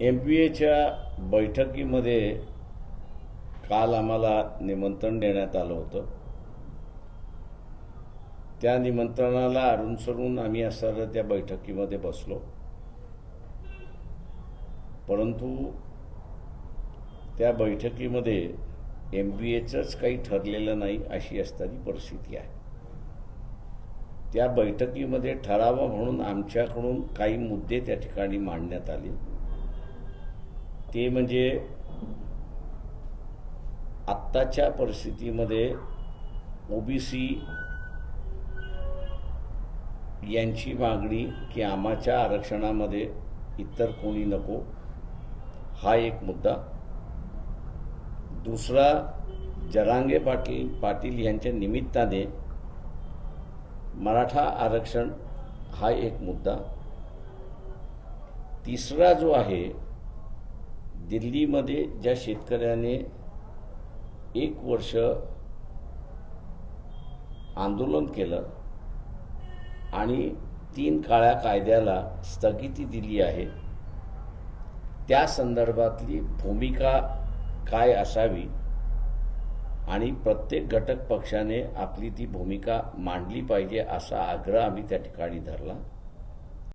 M P एच्या बैठकीमध्ये काल आम्हाला निमंत्रण देण्यात आलं होतं. त्या निमंत्रणाला अनुसरून आम्ही असणाऱ्या त्या बैठकीमध्ये बसलो. परंतु त्या बैठकीमध्ये एम बी एचंच काही ठरलेलं नाही अशी असणारी परिस्थिती आहे. त्या बैठकीमध्ये ठरावा म्हणून आमच्याकडून काही मुद्दे त्या ठिकाणी मांडण्यात आले. ते म्हणजे आत्ताच्या परिस्थितीमध्ये ओबीसी यांची मागणी की आम्हाच्या आरक्षणामध्ये इतर कोणी नको हा एक मुद्दा. दुसरा जरांगे पाटील पाटील यांच्या निमित्ताने मराठा आरक्षण हा एक मुद्दा. तिसरा जो आहे दिल्लीमध्ये ज्या शेतकऱ्याने एक वर्ष आंदोलन केलं आणि तीन काळ्या कायद्याला स्थगिती दिली आहे त्या संदर्भातली भूमिका काय असावी आणि प्रत्येक घटक पक्षाने आपली ती भूमिका मांडली पाहिजे असा आग्रह आम्ही त्या ठिकाणी धरला.